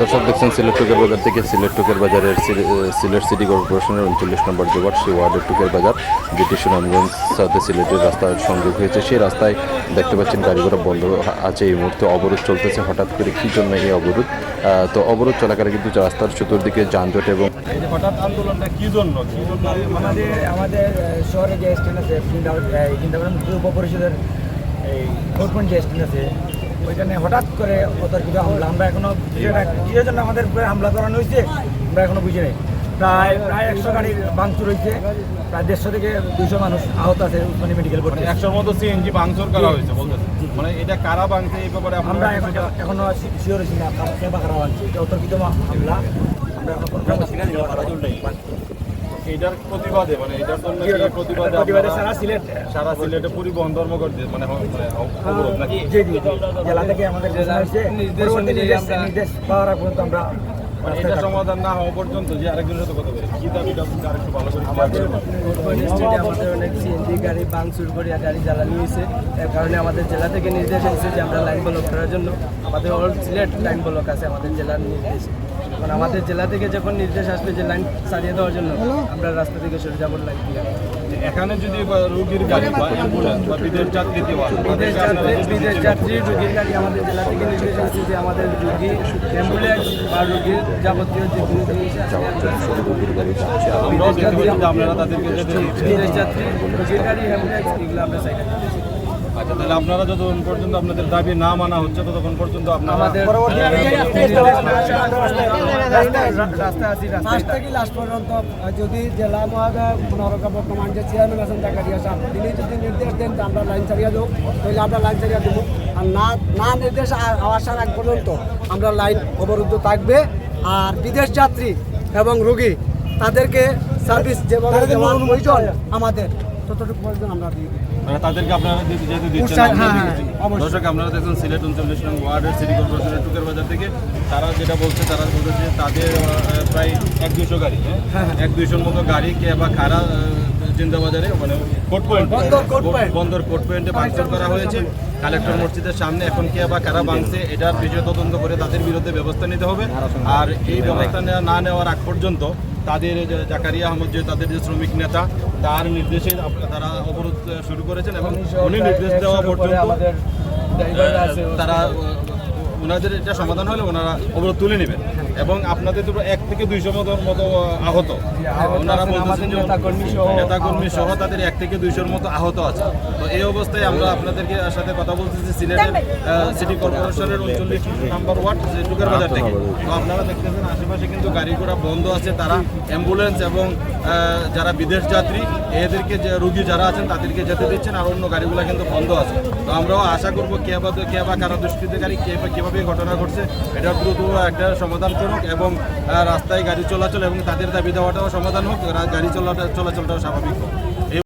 দর্শক দেখছেন সিলেট টুকের বাজার থেকে সিলেট টুকের বাজারের সিলে- সিলেট সিটি কর্পোরেশনের উনচল্লিশ নম্বর ওয়ার্ড সেই ওয়ার্ডের টুকের বাজার যেটি সুনামগঞ্জ সাথে সিলেটের রাস্তার সংযোগ হয়েছে। সেই রাস্তায় দেখতে পাচ্ছেন গাড়ি ঘোড়া বন্ধ আছে। এই মুহূর্তে অবরোধ চলতেছে। হঠাৎ করে কী জন্য এই অবরোধ? তো অবরোধ চলাকালে কিন্তু রাস্তার চতুর্দিকে যানজট এবং হঠাৎ আন্দোলনটা কি জন্য? আমাদের আমাদের শহরে যে স্ট্যান্ড আছে চিন্তাভাবনা পূর্ব পরিষদের এই যে স্ট্যান্ড আছে ওইখানে হঠাৎ করে অতর্কিত হামলা। আমরা এখনও কিসের জন্য আমাদের উপরে হামলা করানো হয়েছে আমরা এখনও বুঝি নাই। প্রায় প্রায় একশো গাড়ির ভাঙচুর হয়েছে প্রায় দেড়শো থেকে দুইশো মানুষ আহত আছে উসমানী মেডিকেল মানে বোর্ডে একশোর মতো সিএনজি ভাঙচুর করা হয়েছে মানে এটা কারা ভাঙছে এই ব্যাপারে আমরা এখন শিওর হয়েছি না কে বা খারাপ এটা অতর্কিত হামলা। আমরা এখন এটার প্রতিবাদে মানে এটার জন্য প্রতিবাদে প্রতিবাদে সারা সিলেট সারা সিলেটে পরিবহন ধর্মঘট মানে মানে অবরোধ নাকি। জেলা থেকে আমাদের নির্দেশ নির্দেশ পাওয়ার পর্যন্ত আমরা এটা সমাধান না হওয়া পর্যন্ত যে আরেকজনের সাথে কথা বলে কি দাবিটা আরেকটু ভালো করে আমাদের আমাদের অনেক সিএনজি গাড়ি ভাঙচুর করে গাড়ি জ্বালানি হয়েছে। এর কারণে আমাদের জেলা থেকে নির্দেশ এসেছে যে আমরা লাইন ব্লক করার জন্য। আমাদের অল সিলেট লাইন ব্লক আছে আমাদের জেলার নির্দেশ। আমাদের জেলা থেকে যখন নির্দেশ আসবে যে লাইন চালিয়ে দেওয়ার জন্য আমরা রাস্তা থেকে সরে যাব লাইন দিয়ে। এখানে যদি রোগীর গাড়ি বা অ্যাম্বুলেন্স বা বিদেশ যাত্রী দেওয়া বিদেশ যাত্রী বিদেশ যাত্রী রোগীর গাড়ি আমাদের জেলা থেকে নির্দেশ আসছে যে আমাদের রুগী অ্যাম্বুলেন্স বা রোগীর যাবতীয় যে কোনো জিনিস আমরাও দেখতে পাচ্ছি আপনারা তাদেরকে বিদেশ যাত্রী রোগীর গাড়ি অ্যাম্বুলেন্স এগুলো আমরা চাই আচ্ছা তাহলে আপনারা যতক্ষণ পর্যন্ত আপনাদের দাবি না মানা হচ্ছে ততক্ষণ পর্যন্ত আপনারা আমাদের পরবর্তী রাস্তা আছি থেকে লাস্ট পর্যন্ত যদি জেলা মহাদয় মনোরকা বর্তমান যে চেয়ারম্যান আছেন জাকারিয়া সাহেব তিনি যদি নির্দেশ দেন আমরা লাইন চালিয়ে দেবো। তাহলে আমরা লাইন চালিয়ে দেবো। আর না না নির্দেশ আসার আগ পর্যন্ত আমরা লাইন অবরুদ্ধ থাকবে। আর বিদেশ যাত্রী এবং রোগী তাদেরকে সার্ভিস যেভাবে দেওয়ার প্রয়োজন আমাদের। ততটুকু পর্যন্ত আমরা দিয়ে দিই মানে তাদেরকে আপনারা দিতে যেতে দিচ্ছেন হ্যাঁ, হ্যাঁ, অবশ্যই। দর্শক আপনারা দেখছেন সিলেট উনচল্লিশ নং ওয়ার্ডের সিটি কর্পোরেশনের টুকের বাজার থেকে তারা যেটা বলছে তারা বলছে যে তাদের প্রায় এক দুশো গাড়ি হ্যাঁ? এক দুইশোর মতো গাড়ি কে বা খারা জিন্দাবাজারে মানে court point. Bandar court point. ভাঙচুর করা হয়েছে। কালেক্টর মসজিদের সামনে এখন কে বা কারা ভাঙছে এটার বিষয় তদন্ত করে তাদের বিরুদ্ধে ব্যবস্থা নিতে হবে। আর এই ব্যবস্থা নেওয়া না নেওয়ার আগ পর্যন্ত তাদের যে জাকারিয়া আহমদ যে তাদের যে শ্রমিক নেতা তার নির্দেশে তারা অবরোধ শুরু করেছেন এবং উনি নির্দেশ দেওয়া পর্যন্ত তারা ওনাদের এটা সমাধান হলে ওনারা অবরোধ তুলে নেবেন। এবং আপনাদের দুটো এক থেকে দুইশো মতো মতো আহত। ওনারা বলতেছেন নেতাকর্মী সহ- তাদের এক থেকে দুইশোর মতো আহত আছে। তো এই অবস্থায় আমরা আপনাদেরকে সাথে কথা বলতেছি সিলেটের সিটি কর্পোরেশনের উনচল্লিশ নাম্বার ওয়ার্ড যে টুকার বাজার থেকে। তো আপনারা দেখতেছেন আশেপাশে কিন্তু গাড়ি ঘোড়া বন্ধ আছে তারা অ্যাম্বুলেন্স এবং যারা বিদেশ যাত্রী এদেরকে যে রুগী যারা আছেন তাদেরকে যেতে দিচ্ছেন আর অন্য গাড়িগুলো কিন্তু বন্ধ আছে। তো আমরাও আশা করব কে বা কে বা কারা দুষ্কৃতিকারী কে বা কীভাবে ঘটনা ঘটছে এটা দ্রুত একটা সমাধান করুক এবং রাস্তায় গাড়ি চলাচল এবং তাদের দাবি দেওয়াটাও সমাধান হোক গাড়ি চলাটা, চলাচলটাও স্বাভাবিক হোক।